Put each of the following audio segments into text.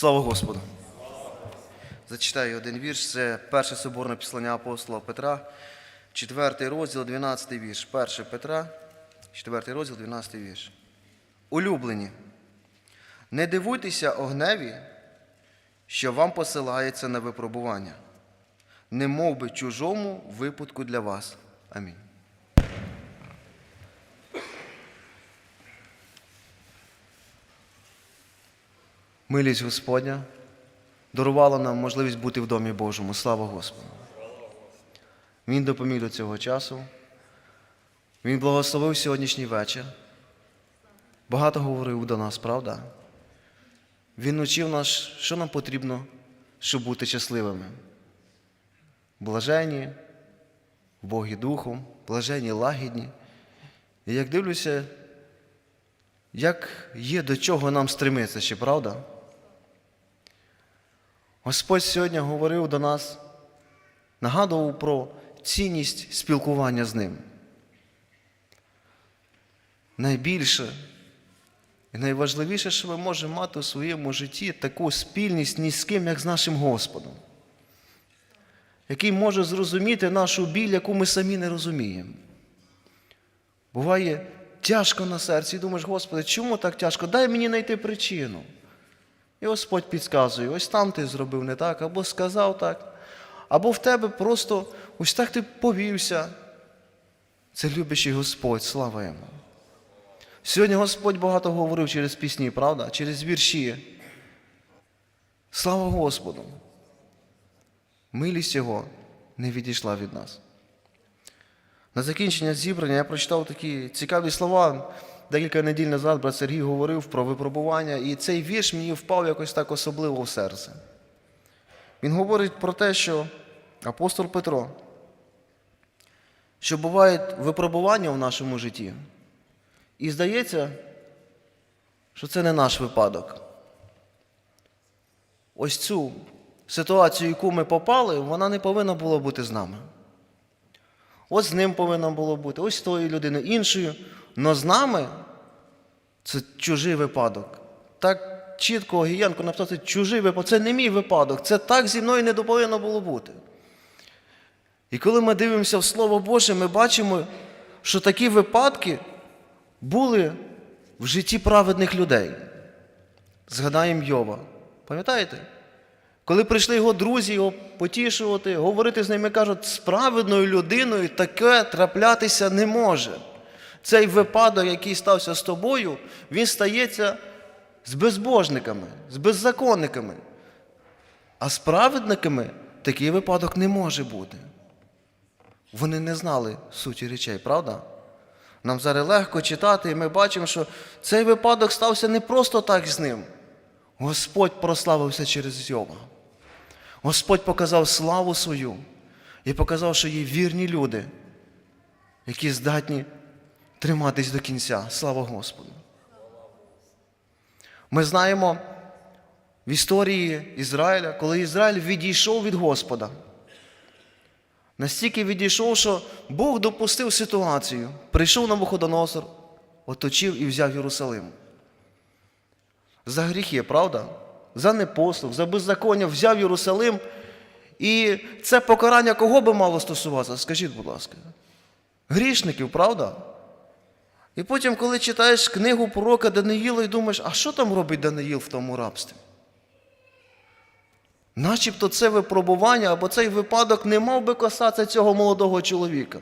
Слава Господу! Зачитаю один вірш. Це перше соборне післання апостола Петра, 4 розділ, 12 вірш. 1 Петра, 4 розділ, 12 вірш. Улюблені, не дивуйтеся огневі, що вам посилається на випробування, не мов би чужому випадку для вас. Амінь. Милість Господня дарувала нам можливість бути в домі Божому. Слава Господу! Він допоміг до цього часу. Він благословив сьогоднішній вечір. Багато говорив до нас, правда? Він навчив нас, що нам потрібно, щоб бути щасливими. Блажені, в Богі Духом, блажені, лагідні. І як дивлюся, як є до чого нам стремитися, ще правда? Господь сьогодні говорив до нас, нагадував про цінність спілкування з Ним. Найбільше і найважливіше, що ми можемо мати у своєму житті таку спільність ні з ким, як з нашим Господом, який може зрозуміти нашу біль, яку ми самі не розуміємо. Буває тяжко на серці, і думаєш, Господи, чому так тяжко? Дай мені знайти причину. І Господь підказує, ось там ти зробив не так, або сказав так, або в тебе просто ось так ти повівся. Це любящий Господь, слава йому. Сьогодні Господь багато говорив через пісні, правда? Через вірші. Слава Господу! Милість Його не відійшла від нас. На закінчення зібрання я прочитав такі цікаві слова. Декілька неділь назад брат Сергій говорив про випробування, і цей вірш мені впав якось так особливо в серце. Він говорить про те, що апостол Петро, що бувають випробування в нашому житті, і здається, що це не наш випадок. Ось цю ситуацію, яку ми попали, вона не повинна була бути з нами. Ось з ним повинно було бути, ось з тою людиною іншою. Но з нами це чужий випадок. Так чітко Гієнко написав, чужий випадок. Це не мій випадок. Це так зі мною не повинно було бути. І коли ми дивимося в Слово Боже, ми бачимо, що такі випадки були в житті праведних людей. Згадаємо Йова. Пам'ятаєте? Коли прийшли його друзі, його потішувати, говорити з ними, кажуть, з праведною людиною таке траплятися не може. Цей випадок, який стався з тобою, він стається з безбожниками, з беззаконниками. А з праведниками такий випадок не може бути. Вони не знали суті речей, правда? Нам зараз легко читати, і ми бачимо, що цей випадок стався не просто так з ним. Господь прославився через Йова. Господь показав славу свою і показав, що є вірні люди, які здатні триматись до кінця. Слава Господу. Ми знаємо в історії Ізраїля, коли Ізраїль відійшов від Господа. Настільки відійшов, що Бог допустив ситуацію. Прийшов на Вуходоносор, оточив і взяв Єрусалим. За гріхи, правда? За непослух, за беззаконня взяв Єрусалим. І це покарання кого би мало стосуватися? Скажіть, будь ласка. Грішників, правда? І потім, коли читаєш книгу пророка Даниїла і думаєш, а що там робить Даниїл в тому рабстві? Начебто це випробування або цей випадок не мав би касатися цього молодого чоловіка.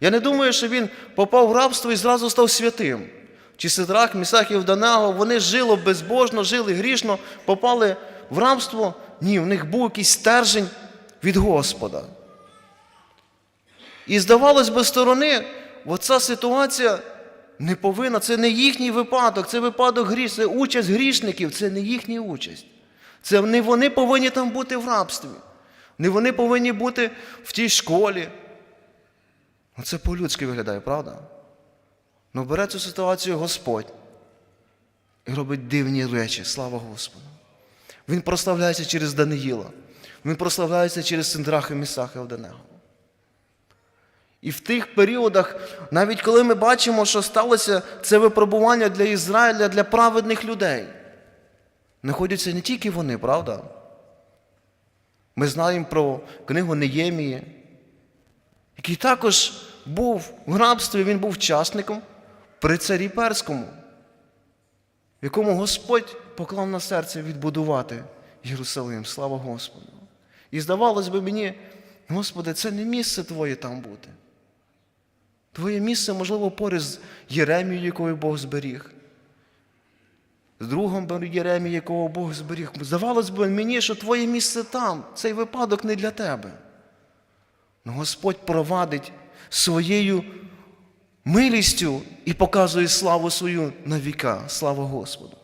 Я не думаю, що він попав в рабство і зразу став святим. Чи Сидрах, і Вданаго, вони жили безбожно, жили грішно, попали в рабство. Ні, в них був якийсь стержень від Господа. І здавалось би, сторони, оця ситуація не повинна, це не їхній випадок, це випадок гріш, це участь грішників, це не їхня участь. Це не вони повинні там бути в рабстві. Не вони повинні бути в тій школі. Це по-людськи виглядає, правда? Ну бере цю ситуацію Господь і робить дивні речі, слава Господу. Він прославляється через Даниїла. Він прославляється через Синдраха, Місаха і Овденего. І в тих періодах, навіть коли ми бачимо, що сталося це випробування для Ізраїля, для праведних людей. знаходяться не тільки вони, правда? Ми знаємо про книгу Неємії, який також був в рабстві, він був учасником при царі Перському, якому Господь поклав на серце відбудувати Єрусалим. Слава Господу. І здавалось би мені, Господи, це не місце Твоє там бути. Твоє місце, можливо, поряд з Єремією, якою Бог зберіг. З другом Єремії, якого Бог зберіг. Здавалось би мені, що твоє місце там, цей випадок не для тебе. Но Господь провадить своєю милістю і показує славу свою на віка. Слава Господу.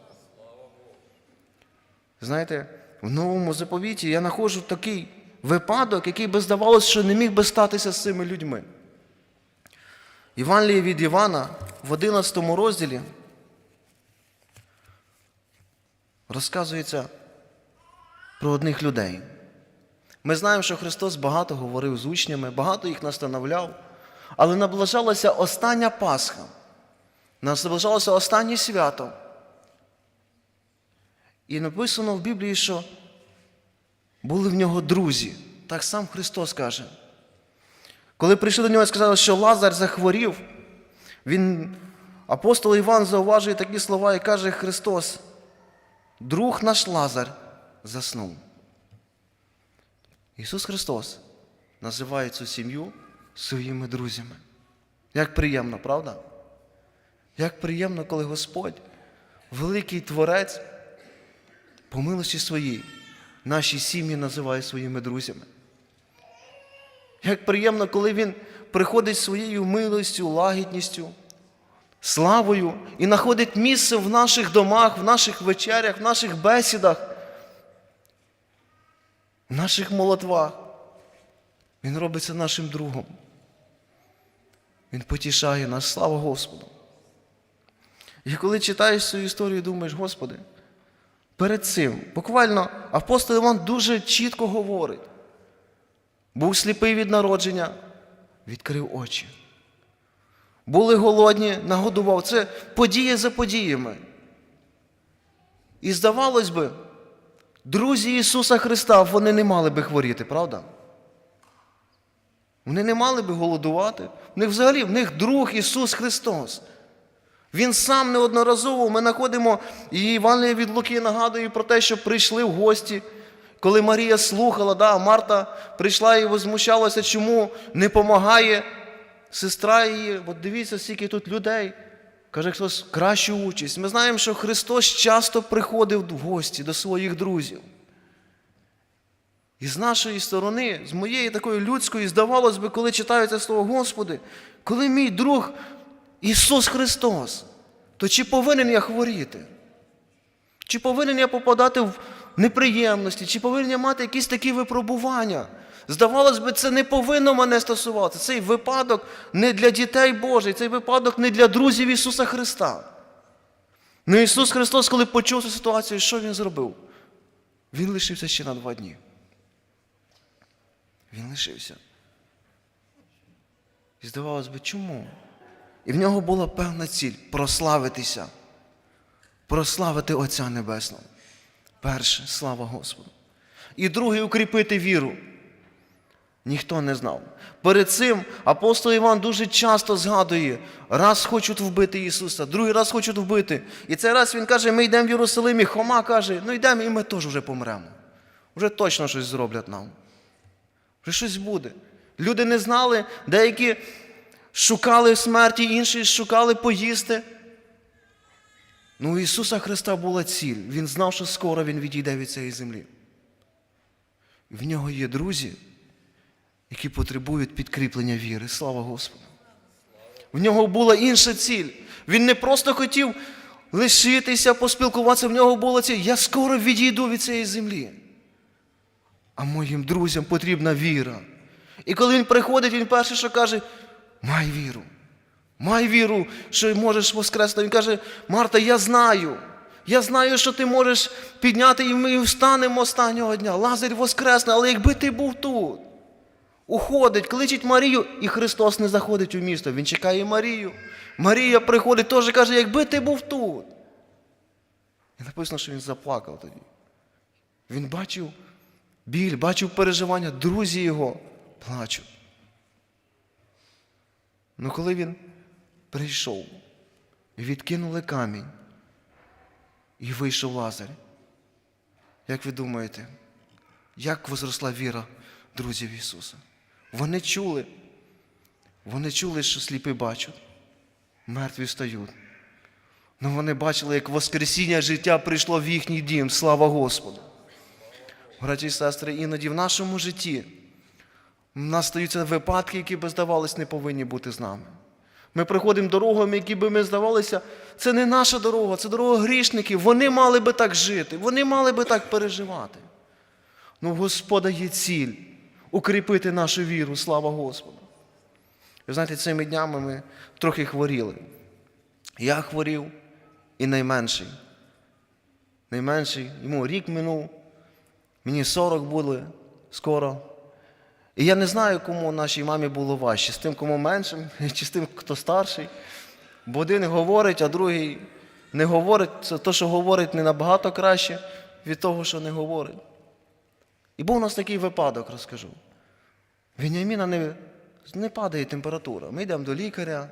Знаєте, в новому заповіті я знаходжу такий випадок, який би здавалося, що не міг би статися з цими людьми. Івангеліє від Івана в 11 розділі розказується про одних людей. Ми знаємо, що Христос багато говорив з учнями, багато їх настановляв, але наближалася остання Пасха, наближалося останнє свято. І написано в Біблії, що були в нього друзі. Так сам Христос каже. Коли прийшли до нього і сказали, що Лазар захворів, він, апостол Іван зауважує такі слова і каже Христос, друг наш Лазар заснув. Ісус Христос називає цю сім'ю своїми друзями. Як приємно, правда? Як приємно, коли Господь, великий Творець, по милості своїй, наші сім'ї називає своїми друзями. Як приємно, коли Він приходить своєю милостю, лагідністю, славою і знаходить місце в наших домах, в наших вечерях, в наших бесідах, в наших молитвах. Він робиться нашим другом. Він потішає нас, слава Господу. І коли читаєш цю історію, думаєш, Господи, перед цим, буквально апостол Іван дуже чітко говорить. Був сліпий від народження, відкрив очі. Були голодні, нагодував. Це подія за подіями. І здавалось би, друзі Ісуса Христа, вони не мали би хворіти, правда? Вони не мали би голодувати. В них взагалі в них друг Ісус Христос. Він сам неодноразово ми знаходимо, і Іван від Луки нагадує про те, що прийшли в гості. Коли Марія слухала, да, Марта прийшла і возмущалася, чому не допомагає сестра її. От дивіться, скільки тут людей. Каже хтось, кращу участь. Ми знаємо, що Христос часто приходив в гості до своїх друзів. І з нашої сторони, з моєї такої людської, здавалось би, коли читаю це слово Господи, коли мій друг Ісус Христос, то чи повинен я хворіти? Чи повинен я попадати в неприємності, чи повинен я мати якісь такі випробування? Здавалось би, це не повинно мене стосуватися. Цей випадок не для дітей Божих, цей випадок не для друзів Ісуса Христа. Ну Ісус Христос, коли почув цю ситуацію, що Він зробив? Він лишився ще на два дні. Він лишився. І здавалось би, чому? І в нього була певна ціль прославитися, прославити Отця Небесного. Перше, слава Господу. І друге укріпити віру. Ніхто не знав. Перед цим апостол Іван дуже часто згадує, раз хочуть вбити Ісуса, другий раз хочуть вбити. І цей раз він каже, ми йдемо в Єрусалим, і Хома каже, ну йдемо, і ми теж вже помремо. Вже точно щось зроблять нам. Вже щось буде. Люди не знали, деякі шукали смерті, інші шукали поїсти. Ну, у Ісуса Христа була ціль. Він знав, що скоро Він відійде від цієї землі. В нього є друзі, які потребують підкріплення віри. Слава Господу. В нього була інша ціль. Він не просто хотів лишитися, поспілкуватися, в нього була ціль. Я скоро відійду від цієї землі. А моїм друзям потрібна віра. І коли він приходить, він перше, що каже, май віру. Май віру, що можеш воскрести. Він каже, Марта, я знаю. Я знаю, що ти можеш підняти, і ми встанемо останнього дня. Лазарь воскресне, але якби ти був тут. Уходить, кличить Марію, і Христос не заходить у місто. Він чекає Марію. Марія приходить, теж каже, якби ти був тут. І написано, що він заплакав тоді. Він бачив біль, бачив переживання, друзі його плачуть. Ну коли він прийшов відкинули камінь, і вийшов Лазар, як ви думаєте, як возросла віра друзів Ісуса? Вони чули, вони чули, що сліпі бачать, мертві стають. Ну вони бачили, як Воскресіння життя прийшло в їхній дім. Слава Господу. Браті і сестри, іноді в нашому житті в нас стаються випадки, які би здавалось, не повинні бути з нами. Ми приходимо дорогами, які би ми здавалися, це не наша дорога, це дорога грішників. Вони мали би так жити, вони мали би так переживати. Ну, Господа є ціль укріпити нашу віру, слава Господу. Ви знаєте, цими днями ми трохи хворіли. Я хворів і найменший. Найменший, йому рік минув, мені 40 були скоро. І я не знаю, кому нашій мамі було важче, з тим, кому меншим, чи з тим, хто старший. Бо один говорить, а другий не говорить. Це те, що говорить, не набагато краще від того, що не говорить. І був у нас такий випадок, розкажу. Веніаміна не, не падає температура. Ми йдемо до лікаря,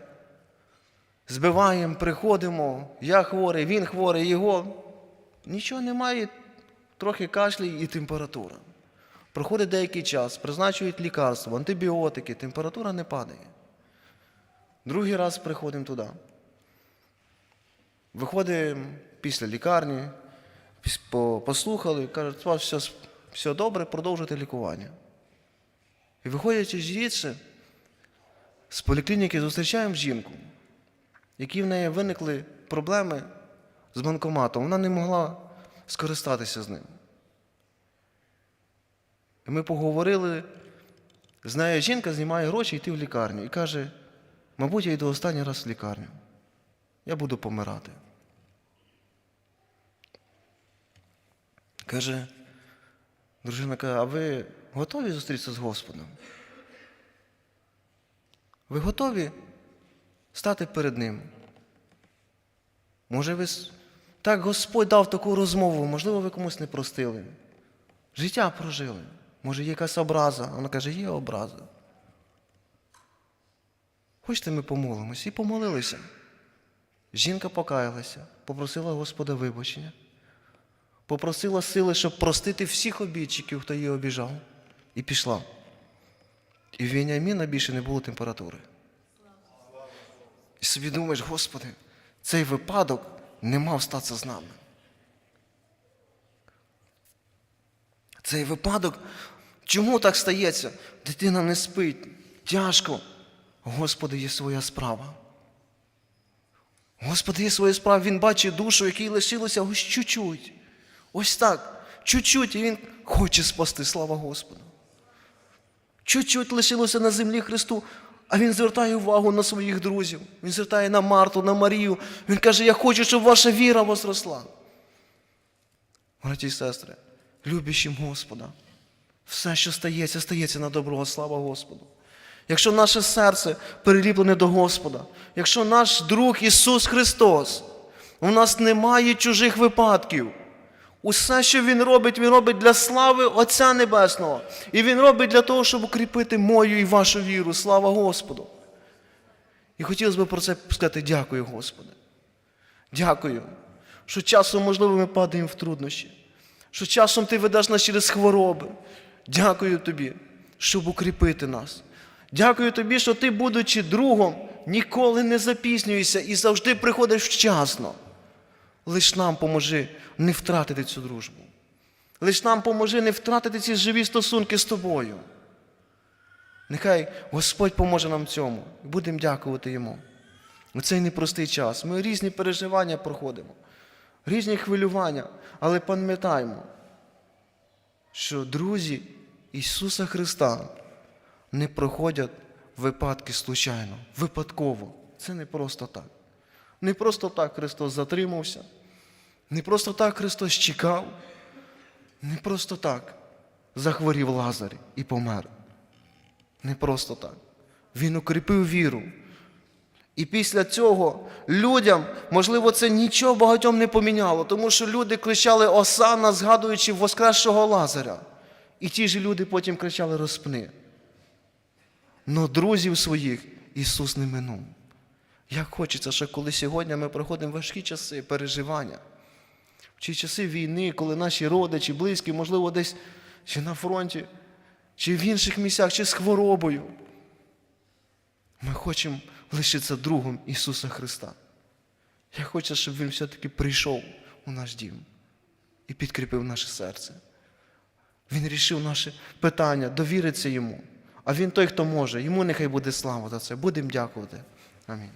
збиваємо, приходимо, я хворий, він хворий, його. Нічого немає, трохи кашлі і температура. Проходить деякий час, призначують лікарство, антибіотики, температура не падає. Другий раз приходимо туди. Виходимо після лікарні, послухали, кажуть, у вас все, все добре, продовжуйте лікування. І виходячи звідси, з поліклініки зустрічаємо жінку, які в неї виникли проблеми з банкоматом. Вона не могла скористатися з ним. Ми поговорили, з нею жінка знімає гроші йти в лікарню і каже, мабуть, я йду останній раз в лікарню. Я буду помирати. Каже, дружина каже, а ви готові зустрітися з Господом? Ви готові стати перед Ним? Може, ви так Господь дав таку розмову, можливо, ви комусь не простили. Життя прожили. Може, є якась образа. Вона каже, є образа. Хочете, ми помолимось? І помолилися. Жінка покаялася, попросила Господа вибачення, попросила сили, щоб простити всіх обідчиків, хто її обіжав, і пішла. І в Веніаміна більше не було температури. І собі думаєш, Господи, цей випадок не мав статися з нами. Цей випадок, чому так стається? Дитина не спить, тяжко. Господи, є своя справа. Господи, є своя справа, Він бачить душу, якій лишилося ось чуть-чуть. Ось так, чуть-чуть, і Він хоче спасти, слава Господу. Чуть-чуть лишилося на землі Христу, а Він звертає увагу на своїх друзів. Він звертає на Марту, на Марію. Він каже, я хочу, щоб ваша віра возросла. Браті і сестри, любящим Господа, все, що стається, стається на доброго, слава Господу. Якщо наше серце переліплене до Господа, якщо наш друг Ісус Христос, у нас немає чужих випадків. Усе, що Він робить, Він робить для слави Отця Небесного. І Він робить для того, щоб укріпити мою і вашу віру. Слава Господу. І хотілося б про це сказати дякую, Господи. Дякую, що часом, можливо, ми падаємо в труднощі, що часом Ти ведеш нас через хвороби. Дякую Тобі, щоб укріпити нас. Дякую Тобі, що Ти, будучи другом, ніколи не запізнюєшся і завжди приходиш вчасно. Лиш нам поможи не втратити цю дружбу. Лиш нам поможи не втратити ці живі стосунки з тобою. Нехай Господь поможе нам цьому. Будемо дякувати Йому. У цей непростий час. Ми різні переживання проходимо, різні хвилювання, але пам'ятаємо, що друзі Ісуса Христа не проходять випадки случайно, випадково. Це не просто так. Не просто так Христос затримався, не просто так Христос чекав, не просто так захворів Лазар і помер. Не просто так. Він укріпив віру. І після цього людям, можливо, це нічого багатьом не поміняло, тому що люди кричали Осана, згадуючи воскресшого Лазаря. І ті ж люди потім кричали розпни. Но друзів своїх Ісус не минув. Як хочеться, що коли сьогодні ми проходимо важкі часи переживання, чи часи війни, коли наші родичі, близькі, можливо, десь чи на фронті, чи в інших місцях, чи з хворобою. Ми хочемо лишитися другом Ісуса Христа. Я хочу, щоб Він все-таки прийшов у наш дім і підкріпив наше серце. Він рішив наше питання, довіриться йому. А він той, хто може. Йому нехай буде слава за це. Будемо дякувати. Амінь.